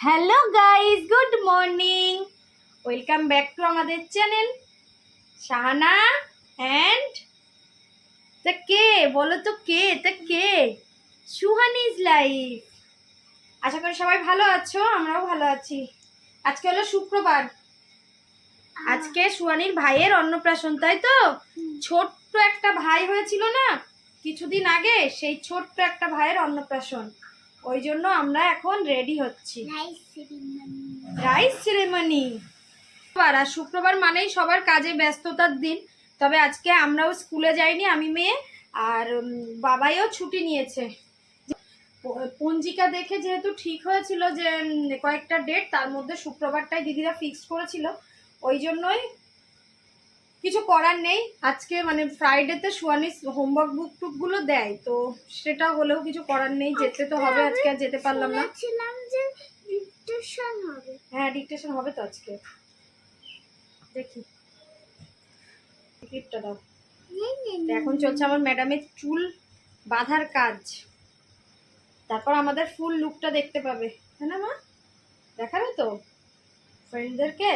Hello guys good morning. Welcome back to আমাদের channel. Shahana and তা কে? বলো তো কে? তা কে? সুহানিজ লাইফ। আশা করি সবাই ভালো আছো আমরাও ভালো আছি। আজকে হলো শুক্রবার। আজকে সুহানির ভাইয়ের অন্নপ্রাশন তাই তো? ছোট্ট একটা ভাই হয়েছিল না কিছুদিন আগে সেই ছোট্ট একটা ভাইয়ের অন্নপ্রাশন। ওই জন্য আমরা এখন রেডি হচ্ছি। রাইস সেরেমনি আর শুক্রবার মানেই সবার কাজে ব্যস্ততার দিন। তবে আজকে আমরাও স্কুলে যাইনি আমি মেয়ে আর বাবাইও ছুটি নিয়েছে। পঞ্জিকা দেখে যেহেতু ঠিক হয়েছিল যে কয়েকটা ডেট তার মধ্যে শুক্রবারটাই দিদিরা ফিক্সড করেছিল। ওই জন্যই কিছু করার নেই। আজকে মানে ফ্রাইডেতে সুয়ানিস হোমওয়ার্ক বুক টুকগুলো দেয় তো সেটা হলেও কিছু করার নেই যেতে তো হবে আজকে আর যেতে পারলাম না। হ্যাঁ ডিকটেশন হবে তো আজকে। দেখি। টিকিটটা দাও। নেই, নেই, এখন চলছে আমার ম্যাডামের চুল বাঁধার কাজ। তারপর আমাদের ফুল লুকটা দেখতে পাবে। হ্যাঁ না মা? দেখাবে তো? ফ্রেন্ডদেরকে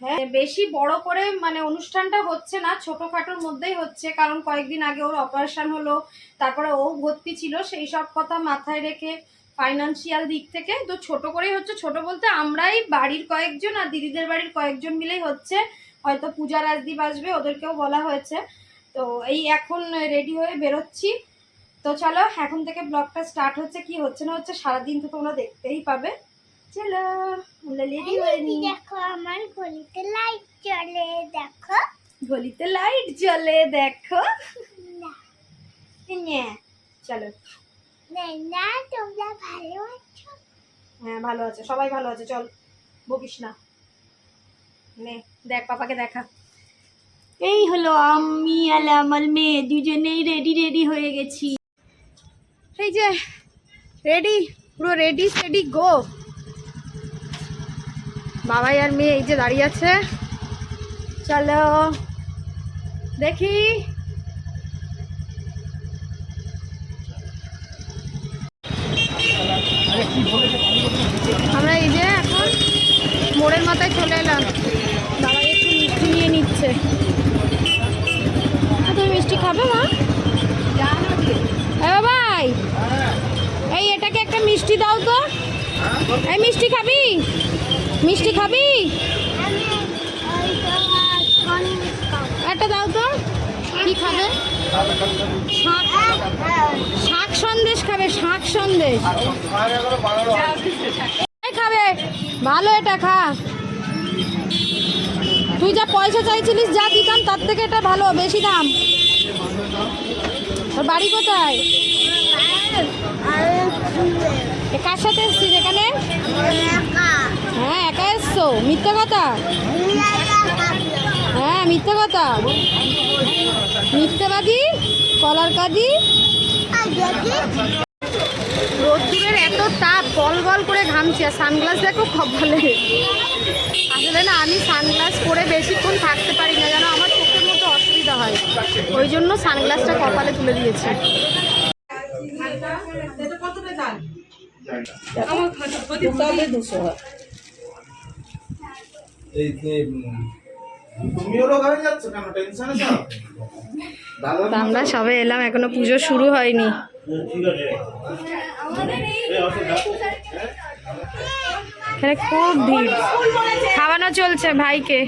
হ্যাঁ বেশি বড় করে মানে অনুষ্ঠানটা হচ্ছে না, ছোটখাটোর মধ্যেই হচ্ছে, কারণ কয়েকদিন আগে ওর অপারেশন হলো, তারপরে ও ভর্তি ছিল, সেই সব কথা মাথায় রেখে ফাইনান্সিয়াল দিক থেকে তো ছোট করেই হচ্ছে, ছোট বলতে আমরাই বাড়ির কয়েকজন আর দিদিদের বাড়ির কয়েকজন মিলেই হচ্ছে, হয়তো পূজা রাজদীপ আসবে, ওদেরকেও বলা হয়েছে। তো এই এখন রেডি হয়ে বেরোচ্ছি। তো চলো, এখন থেকে ব্লগটা স্টার্ট হচ্ছে, কি হচ্ছে না হচ্ছে সারাদিন তো তোমরা দেখতেই পাবে। চলো আমরা রেডি হয়ে নিই দেখো আমার গলিতে লাইট জ্বলে দেখো। গলিতে লাইট জ্বলে দেখো। না। চলো। না, না তোমরা ভালো আছো? হ্যাঁ ভালো আছে সবাই ভালো আছে চল বকিস না। নে দেখ পাপাকে দেখা। এই হলো আমি আর আমার মেয়ে দুজনেই রেডি রেডি হয়ে গেছি। এই যে রেডি পুরো রেডি সেডি গো বাবাই আর মেয়ে এই যে দাঁড়িয়ে আছে। চলো, দেখি। আমরা এই যে এখন মোড়ের মাথায় চলে এলাম। বাবা একটু মিষ্টি নিয়ে নিচ্ছে। তুমি মিষ্টি খাবে, মা? বাবাই, এই এটাকে একটা মিষ্টি দাও তো। এই মিষ্টি খাবি? মিষ্টি খাবি। একটা দাও তো। কি খাবে? শাক সন্দেশ খাবে শাক সন্দেশ। খাবে। ভালো এটা খা। তুই যা পয়সা চাইছিলিস যা দিতাম তার থেকে এটা ভালো বেশি দাম। তোর বাড়ি কোথায়? এ কার সাথে এসছিস এখানে। হ্যাঁ একা এসছো? মিথ্যা কথা? হ্যাঁ মিথ্যা কথা। মিথ্যেবাদী কলার কাদি রোদ্দুরের এত তাপ গল গল করে ঘামছি আর সানগ্লাস দেখো কপালে। আসলে না আমি সানগ্লাস পরে বেশিক্ষণ থাকতে পারি না যেন আমার চোখের মধ্যে অসুবিধা হয়। ওই জন্য সানগ্লাসটা কপালে তুলে দিয়েছে। এই যে উম, তুমিও রোগ হয়ে যাচ্ছ কেন? টেনশনে আমরা সবে এলাম এখনও পুজো শুরু হয়নি। এখানে খুব ভিড়। খাওয়ানো চলছে ভাইকে।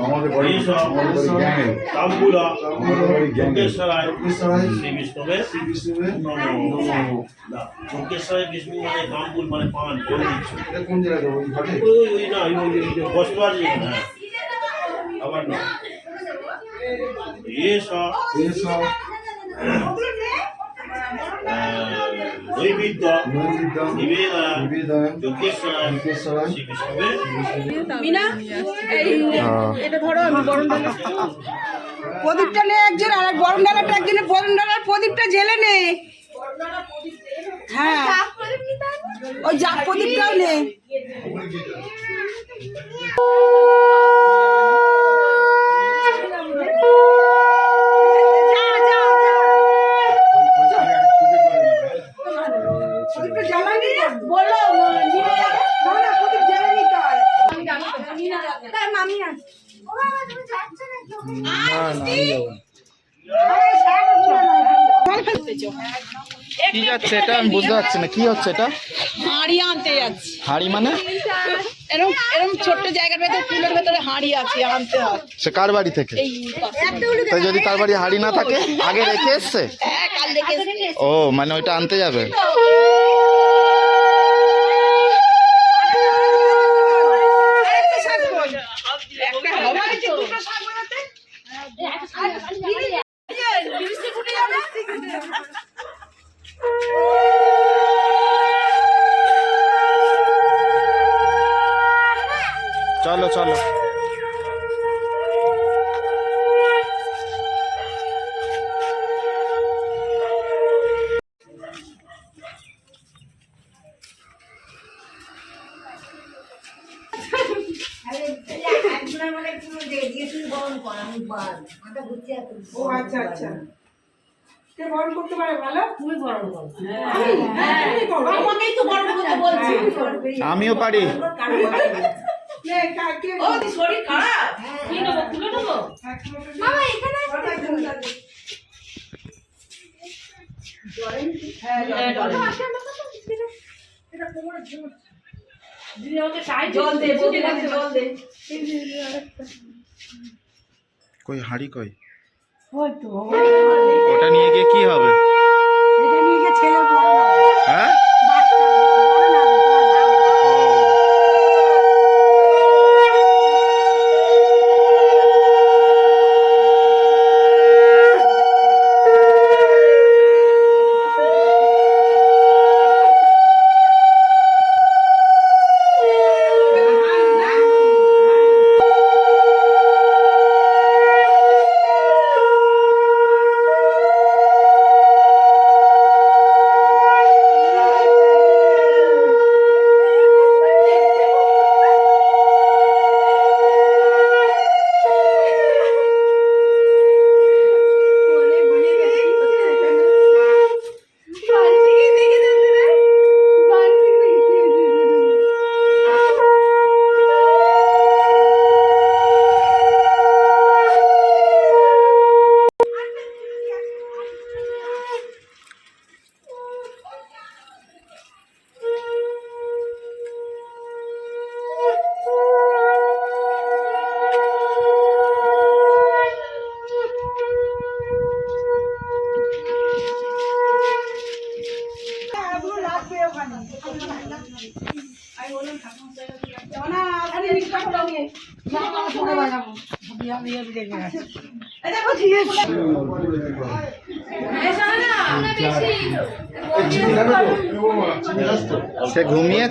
আমাদের বাড়ি আমাদের বাড়ি গ্যাংয়ে তাম্বুলা আমাদের বাড়ি গ্যাংয়ে যোগেশ্বরায় যোগেশ্বরায় শ্রী বিষ্ণবে শ্রী বিষ্ণুবে না যোগেশ্বরায় বিষ্ণু মানে তাম্বুল মানে পান করে দিচ্ছে এটা কোন জায়গায় যাব ওই ঘাটে ওই ওই ওই না ওই ওই ওই যে বস্ত্র আছে এখানে, হ্যাঁ আবার না এসব এইসব নৈবিদ্য নৈবেদ্য নিবেদন নিবেদন যোগেশ্বরায় যোগেশ্বরায় শ্রী বিষ্ণুবে প্রদীপটা নে একজন আর বরণ ডালাটা একজনের বরণ ডালার প্রদীপটা জেলে নে। হ্যাঁ। চাপ করে নিতে হবে। ওই যা প্রদীপটাও নে প্রদীপটা জ্বালানি বলল নিয়ে যাবে না না প্রদীপ জ্বালিয়ে নিতে হয় তার মামি আছে ও বাবা তুমি যাচ্ছ নাকি কি যাচ্ছে এটা আমি বুঝতে পারছি না কি হচ্ছে এটা? হাঁড়ি আনতে যাচ্ছি। হাঁড়ি মানে? এরকম এরকম ছোট্ট জায়গার ভেতরে ফুলের ভেতরে হাঁড়ি আছে আনতে হয়। সে কার বাড়ি থেকে? তাই যদি তার বাড়ি হাঁড়ি না থাকে আগে রেখে এসছে? হ্যাঁ। ও মানে ওইটা আনতে যাবে? চলো। ও আচ্ছা আচ্ছা। কে বরণ করতে পারে ভালো? তুমি বরণ করো। আমাকেই তো বরণ করতে বলছি। আমিও পারি। কে কা- কে ও শরীর খারাপ কি? নেব খুলে নেব? মামা এখানে জল। দে কই হাড়ি কই? ওটা নিয়ে গিয়ে কি হবে। হ্যাঁ?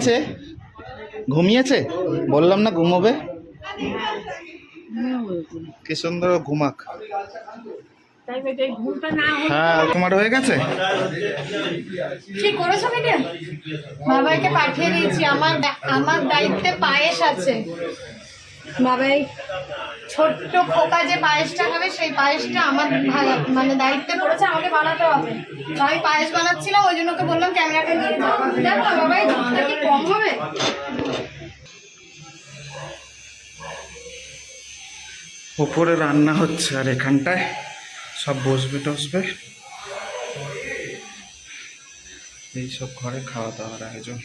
সে ঘুমিয়েছে? বললাম না ঘুমোবে? কি সুন্দর ঘুমাক। হ্যাঁ তোমার হয়ে গেছে? কি করেছ বাবাইকে পাঠিয়ে দিয়েছি, আমার আমার দায়িত্বে পায়েস আছে। বাবাই, ছোট্ট খোকা যে পায়েসটা খাবে, সেই পায়েসটা আমার ভা- মানে দায়িত্বে পড়েছে, আমাকে বানাতে হবে। তো আমি পায়েস বানাচ্ছিলাম, ওই জন্য ওকে বললাম, ক্যামেরাটা নিয়ে দেখো বাবাই কি কম হবে? উপরে রান্না হচ্ছে, আর এখানটায় সব বসবে টসবে। এইসব ঘরে খাওয়া দাওয়ার আয়োজন।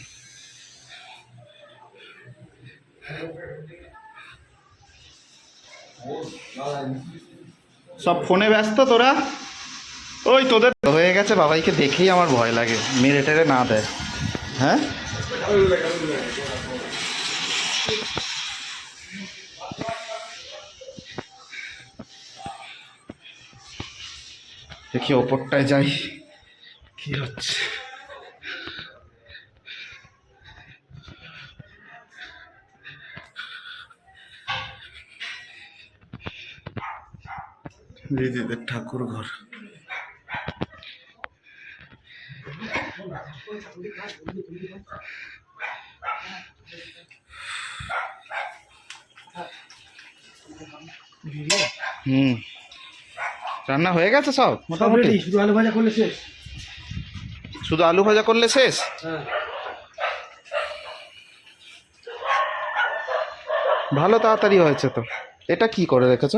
সব ফোনে ব্যস্ত তোরা? ওই তোদের হয়ে গেছে, বাবাইকে দেখেই আমার ভয় লাগে। মেরে টেরে না দেয় হ্যাঁ? দেখি ওপরটায় যাই, কি হচ্ছে। দিদিদের ঠাকুর ঘর হুম। রান্না হয়ে গেছে সব? মোটামুটি? শুধু আলু ভাজা করলে শেষ। শুধু আলু ভাজা করলে শেষ? হ্যাঁ। ভালো তাড়াতাড়ি হয়েছে তো। এটা কি করে রেখেছো?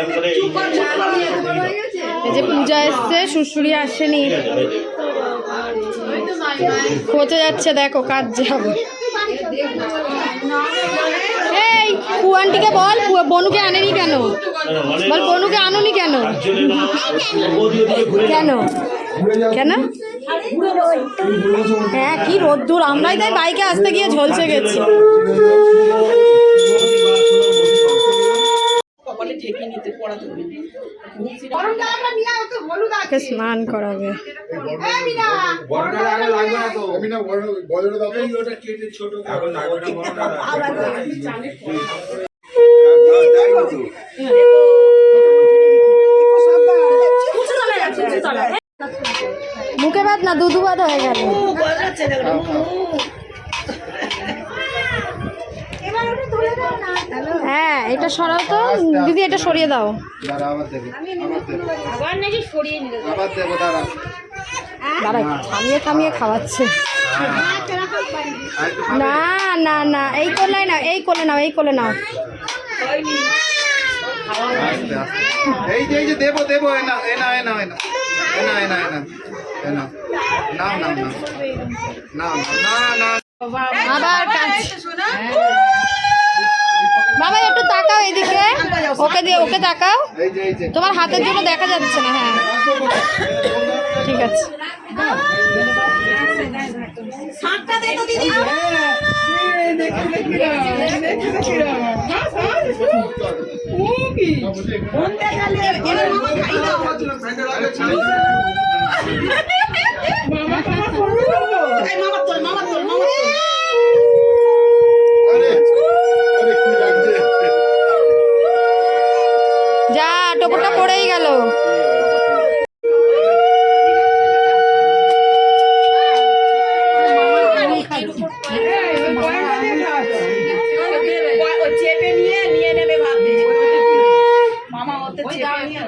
এই- যে পূজা এসছে শ্বশুরি আসেনি। খোঁজে যাচ্ছে দেখো কাজ যাবে এই পুয়ানটিকে বল বনুকে আনেনি কেন? বল বনুকে আনোনি কেন। কেন? কেন? হ্যাঁ কি রোদ্দুর। আমরাই তাই বাইকে আসতে গিয়ে ঝলসে গেছি। স্নান করাবে। মুখে বাদ না দুধু বাদ হয়ে গেল। হ্যাঁ এটা সরাও তো। দিদি এটা সরিয়ে দাও। থামিয়ে থামিয়ে খাওয়াচ্ছে। না না না এই কোলে না এই কোলে নাও এই কোলে নাও। এই যে এই যে দেবো দেবো এ না এ না এ না এ না এ না না এ না এ না নাও। নাও নাও নাও। না না আবার কাজ বাবা একটু তাকাও এদিকে। ওকে দিয়ে ওকে তাকাও। তোমার হাতের জন্য দেখা যাচ্ছে না হ্যাঁ। ঠিক আছে। শাকটা দে তো দিদি কোনটা গেলে এবার মামা খাই দাও এই মামা তোল মামা তোল মামা তোল আরে আরে কি লাগছে যা টোপরটা পড়েই গেল ও চেপে নিয়ে নিয়ে নেবে ভাববে মামা ওতে চেপে নিয়ে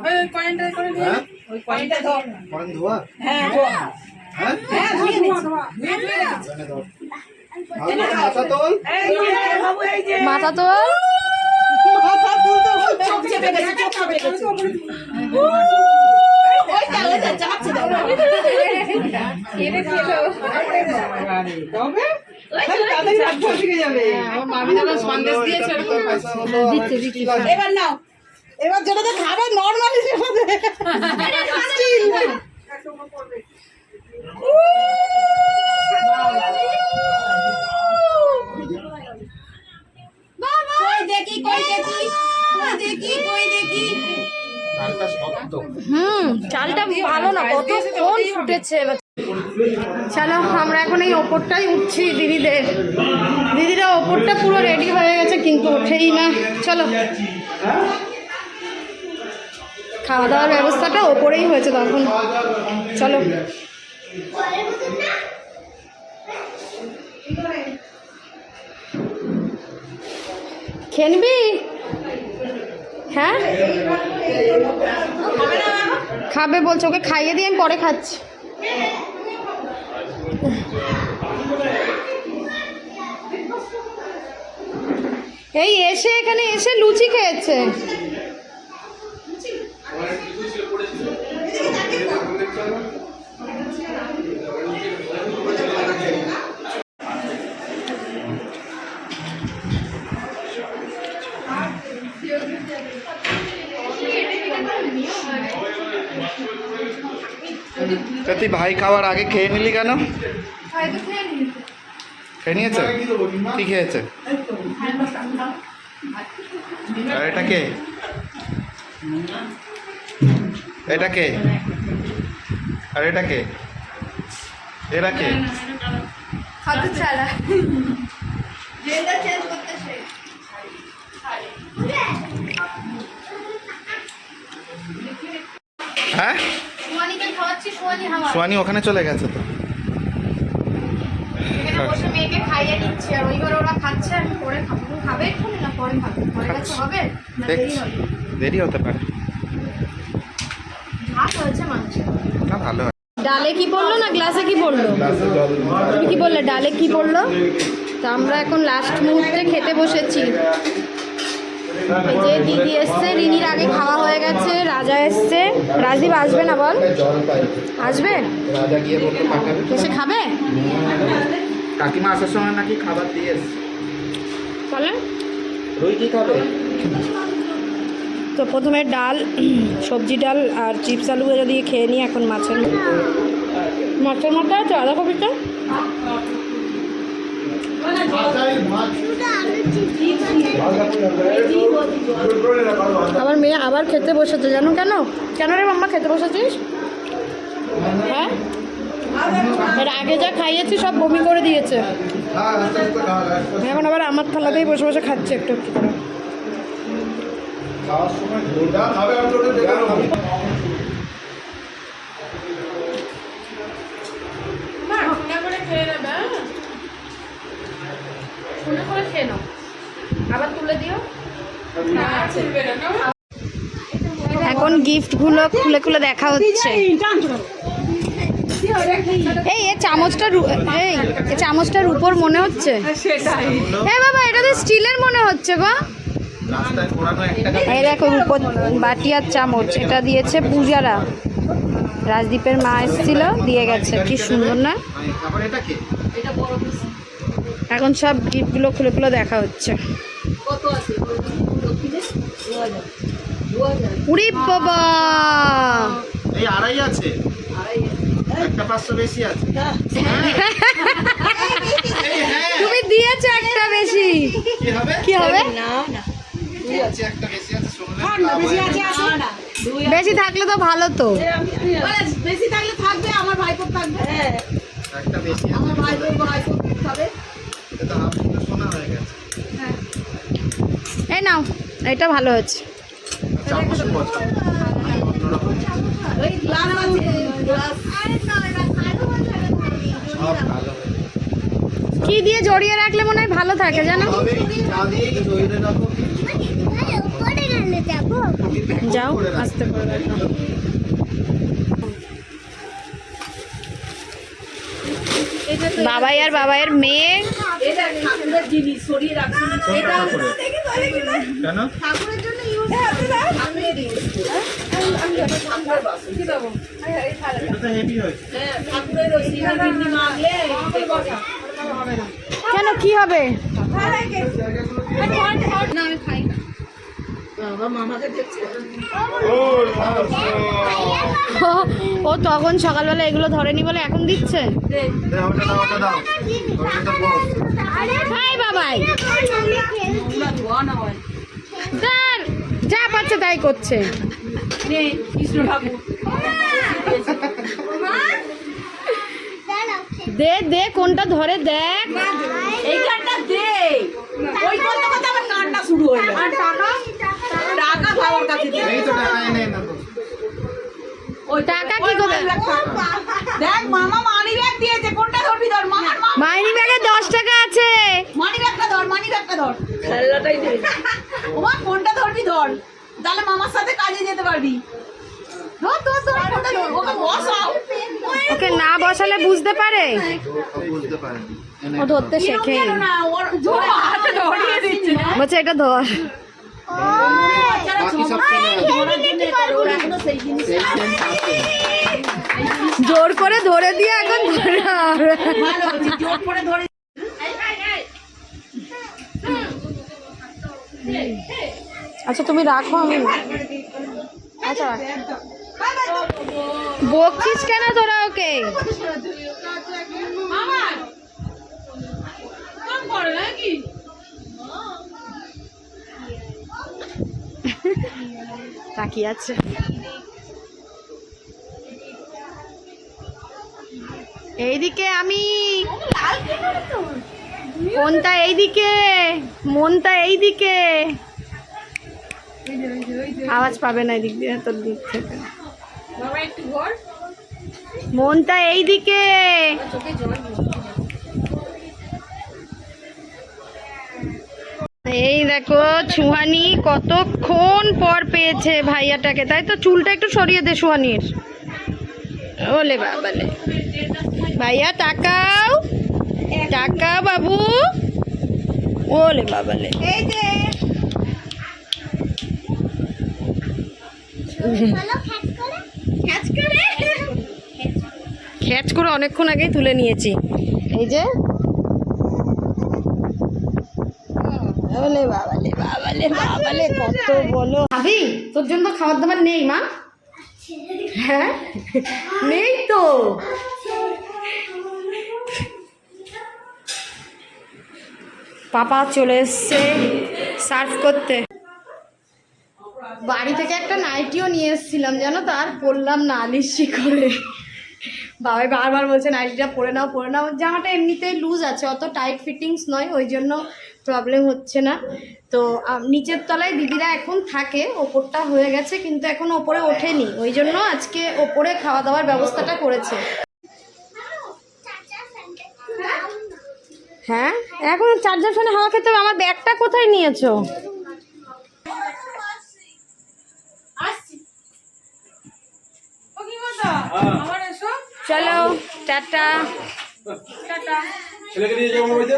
ওই কয়েনটা করে দিয়ে হ্যাঁ ওই কয়েনটা ধর কোন ধোয়া হ্যাঁ হ্যাঁ হ্যাঁ ধুয়ে নিচ্ছি ধুয়ে ধুয়ে রাখছি। হাত মাথা তোল এই যে বাবু এই যে মাথা তো মাথা তুলতে বল, চোখ চেপে গেছে চোখ চেপে গেছে ওই যা ওই যা যাচ্ছে দাও এবার নাও। এবার যেটাতে খাবে নর্মালি কই দেখি কই দেখি কই দেখি কই দেখি। চালটা শক্ত। হুম চালটা ভালো না কত কোন ফুটেছে। চলো, আমরা এখন এই ওপরটাই উঠছি দিদিদের। দিদিরা ওপরটা পুরো রেডি হয়ে গেছে, কিন্তু ওঠেই না। চলো। খাওয়া দাওয়ার ব্যবস্থাটা ওপরেই হয়েছে তখন। চলো। খেয়ে নিবি হ্যাঁ? খাবে বলছে, ওকে খাইয়ে দিয়ে আমি পরে খাচ্ছি। এই এসে এখানে এসে লুচি খেয়েছে। তা তুই ভাই খাওয়ার আগে খেয়ে নিলি কেন? খেয়ে নিয়েছে। কি কি খেয়েছে? আর এটা কে? এটা কে? আর এটা কে? এরা কে? হ্যাঁ? সোয়ানি ওখানে চলে গেছে তো। বসে মেয়েকে খাইয়ে নিচ্ছি আর ওইবার ওরা খাচ্ছে আমি পরে খাব। খাবে এক্ষুনি না পরে খাবে? পরে কাছে হবে? না দেরি হবে? দেরি হতে পারে। ভাত হয়েছে মাংস? না ভালো ডালে কি পড়ল না গ্লাসে কি পড়ল? তুমি কি বললে ডালে কি পড়ল? তা আমরা এখন লাস্ট মুহূর্তে খেতে বসেছি। যে দিদি এসছে রিনির আগে খাওয়া হয়ে গেছে রাজা এসছে। রাজদীপ আসবে না বল? আসবে? রাজা গিয়ে বলতে পাঠাবে। এসে খাবে? কাকিমা আসার সময় নাকি খাবার দিয়ে এসছে। রুই কি খাবে? তো প্রথমে ডাল সবজি ডাল আর চিপস আলু ভেজা দিয়ে খেয়ে নিই এখন মাছের মাছের মতো আছে আদা কপিটা? আমার মেয়ে আবার খেতে বসেছে জানো কেন? কেন রে মাম্মা খেতে বসেছিস? হ্যাঁ? এর আগে যা খাইয়েছি সব বমি করে দিয়েছে। হ্যাঁ। এখন আবার আমার থালাতেই বসে বসে খাচ্ছে একটু একটু করে। আবার তুলে দিও। এখন গিফটগুলো খুলে খুলে দেখা হচ্ছে। এই, এ চামচটা এই চামচটার উপর মনে হচ্ছে? হ্যাঁ বাবা, এটা তো স্টিলের মনে হচ্ছে গো। এই দেখো উপর বাটি আর চামচ, এটা দিয়েছে পূজারা। রাজদীপের মা এসেছিল, দিয়ে গেছে। কি সুন্দর না? এখন সব গিফটগুলো খুলে খুলে দেখা হচ্ছে। উড়ি বাবা আড়াই আছে। একটা পাঁচশো বেশি আছে। তুমি দিয়েছ একটা বেশি। কি হবে? কি হবে? বেশি আছে শুনলে বেশি থাকলে তো ভালো তো। বেশি থাকলে থাকবে আমার ভাইপোর থাকবে। একটা বেশি আমার ভাইপোর ভাইপোর খাবে এটা হাফ সোনা হয়ে গেছে। এই নাও এটা ভালো হচ্ছে কি দিয়ে জড়িয়ে রাখলে মনে হয় ভালো থাকে জানো? যাও আস্তে করে। বাবাই আর বাবাইয়ের মেয়ে। জিনিস সরিয়ে রাখছি এটা কেন? ঠাকুরের জন্য কেন কি হবে? ও- ও তখন সকালবেলা এগুলো ধরেনি বলে এখন দিচ্ছে? বাবাই। যা পাচ্ছে তাই করছে। নে কৃষ্ণ ঠাকুর দে দে কোনটা ধরে দেখ। এই দে। ওই করতে করতে আবার কান্না শুরু হলো। আর টাকা? টাকা বাবার কাছে দে। এই তো টাকা এনে না ওই টাকা কি করে? দেখ মামা মানি ব্যাগ দিয়েছে। কোনটা ধরবি ধর? মামার মা ব্যাগে দশ টাকা আছে। মানি ব্যাগটা ধর মানি ব্যাগটা ধর। খেলনাটাই দে। ওমা কোনটা ধরবি ধর? তাহলে মামার সাথে কাজে যেতে পারবি। ওকে না বসালে বুঝতে পারে? ও বুঝতে পারেনি ও ধরতে শেখে বলছে এটা ধর। জোর করে ধরে দিয়ে এখন ধরে। আচ্ছা তুমি রাখো আমি আচ্ছা বকছিস কেন তোরা ওকে? তাকিয়ে আছে। এইদিকে আমি। কোনটা এইদিকে, মনটা এইদিকে। আওয়াজ পাবে না এদিক দিয়ে তোর দিক থেকে। মনটা এইদিকে। এই দেখো ছুহানি কতক্ষণ পর পেয়েছে ভাইয়াটাকে তাই তো? চুলটা একটু সরিয়ে দে সুহানির। ওলে বাবালে। ভাইয়া টাকাও টাকা বাবু। ওলে বাবালে। এই যে বলো খ্যাচ করে? অনেকক্ষণ আগেই তুলে নিয়েছি। এই যে। বাবালে বাবালে বাবালে কত বলো। ভাবি তোর জন্য খাবার দাবার নেই মা। হ্যাঁ? নেই তো। পাপা চলে এসছে সার্ভ করতে। বাড়ি থেকে একটা নাইটিও নিয়ে এসেছিলাম, জানো তো? আর পরলাম না আলিশি করে। বাবাই বারবার বলছে, নাইটিটা পরে নাও পরে নাও। জামাটা এমনিতেই লুজ আছে, অত টাইট ফিটিংস নয়, ওই জন্য প্রবলেম হচ্ছে না। তো নিচের তলায় দিদিরা এখন থাকে, ওপরটা হয়ে গেছে, কিন্তু এখন ওপরে ওঠেনি। ওই জন্য আজকে ওপরে খাওয়া দাওয়ার ব্যবস্থাটা করেছে। হ্যাঁ? এখন চার্জার ফোনে হাওয়া খেতে আমার ব্যাগটা কোথায় নিয়েছো? চলো টাটা। ছেলেকে নিয়ে যাব বাড়িতে?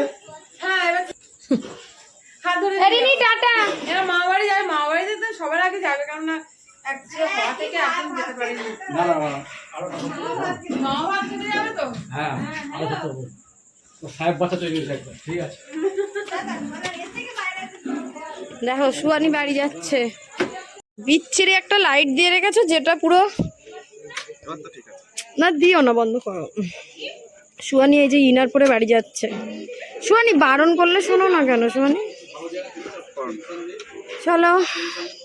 রিনি টাটা। এরা মা বাড়ি যাবে মা বাড়িতে তো সবার আগে যাবে কারণ না। হ্যাঁ দেখো সুয়ানি বাড়ি যাচ্ছে। বিচ্ছিরি একটা লাইট দিয়ে রেখেছো যেটা পুরো না দিও না বন্ধ করো। সুয়ানি এই যে ইনার পরে বাড়ি যাচ্ছে। সুয়ানি বারণ করলে শোনো না কেন সুয়ানি চলো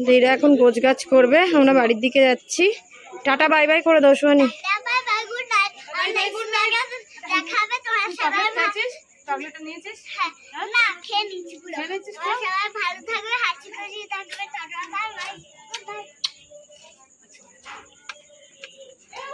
দিদা এখন গোছ গাছ করবে আমরা বাড়ির দিকে যাচ্ছি। টাটা বাই বাই করে দাও সুয়ানি হ্যাঁ, খেয়ে নিচ্ছিস ভালো থাকবে হাসি খুশি থাকবে টাটা বাই বাই